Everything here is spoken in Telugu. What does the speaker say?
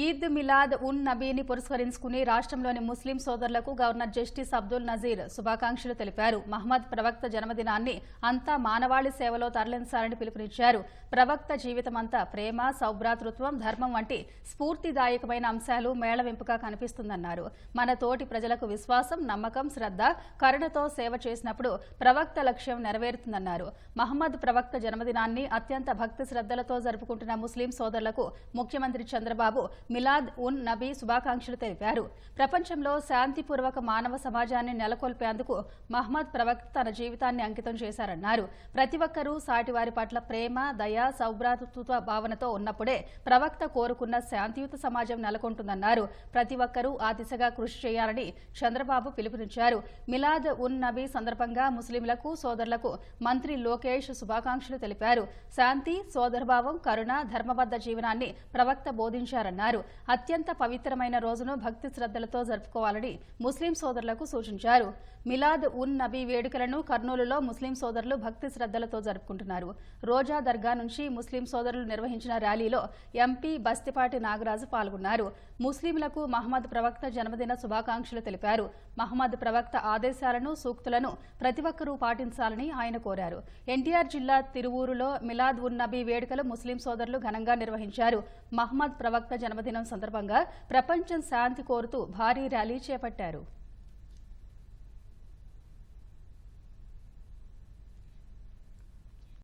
ఈద్ మిలాద్ ఉన్ నబీని పురస్కరించుకుని రాష్ట్రంలోని ముస్లిం సోదరులకు గవర్నర్ జస్టిస్ అబ్దుల్ నజీర్ శుభాకాంక్షలు తెలిపారు. మహమ్మద్ ప్రవక్త జన్మదినాన్ని అంతా మానవాళి సేవలో తరలించాలని పిలుపునిచ్చారు. ప్రవక్త జీవితమంతా ప్రేమ సౌభ్రాతృత్వం ధర్మం వంటి స్ఫూర్తిదాయకమైన అంశాలు మేళవింపుగా కనిపిస్తుందన్నారు. మన తోటి ప్రజలకు విశ్వాసం నమ్మకం శ్రద్ధ కరుణతో సేవ చేసినప్పుడు ప్రవక్త లక్ష్యం నెరవేరుతుందన్నారు. మహమ్మద్ ప్రవక్త జన్మదినాన్ని అత్యంత భక్తి శ్రద్ధలతో జరుపుకుంటున్న ముస్లిం సోదరులకు ముఖ్యమంత్రి చంద్రబాబు మిలాద్ ఉన్ నబీ శుభాకాంక్షలు తెలిపారు. ప్రపంచంలో శాంతిపూర్వక మానవ సమాజాన్ని నెలకొల్పేందుకు మహమ్మద్ ప్రవక్త తన జీవితాన్ని అంకితం చేశారన్నారు. ప్రతి ఒక్కరూ సాటివారి పట్ల ప్రేమ దయ సౌభ్రాతృత్వ భావనతో ఉన్నప్పుడే ప్రవక్త కోరుకున్న శాంతియుత సమాజం నెలకొంటుందన్నారు. ప్రతి ఒక్కరూ ఆ దిశగా కృషి చేయాలని చంద్రబాబు పిలుపునిచ్చారు. మిలాద్ ఉన్ నబీ సందర్భంగా ముస్లింలకు సోదరులకు మంత్రి లోకేష్ శుభాకాంక్షలు తెలిపారు. శాంతి సోదరభావం కరుణ ధర్మబద్ద జీవనాన్ని ప్రవక్త బోధించారన్నారు. అత్యంత పవిత్రమైన రోజును భక్తి శ్రద్ధలతో జరుపుకోవాలని ముస్లిం సోదరులకు సూచించారు. మిలాద్ ఉన్ నబీ వేడుకలను కర్నూలులో ముస్లిం సోదరులు భక్తి శ్రద్ధలతో జరుపుకుంటున్నారు. రోజా దర్గా నుంచి ముస్లిం సోదరులు నిర్వహించిన ర్యాలీలో ఎంపీ బస్తిపాటి నాగరాజు పాల్గొన్నారు. ముస్లింలకు మహమ్మద్ ప్రవక్త జన్మదిన శుభాకాంక్షలు తెలిపారు. మహమ్మద్ ప్రవక్త ఆదేశాలను సూక్తులను ప్రతి ఒక్కరూ పాటించాలని ఆయన కోరారు. ఎన్టీఆర్ జిల్లా తిరువూరులో మిలాద్ ఉన్ నబీ వేడుకలు ముస్లిం సోదరులు ఘనంగా నిర్వహించారు. మహమ్మద్ ప్రవక్త జన్మదినం సందర్భంగా ప్రపంచం శాంతి కోరుతూ భారీ ర్యాలీ చేపట్టారు.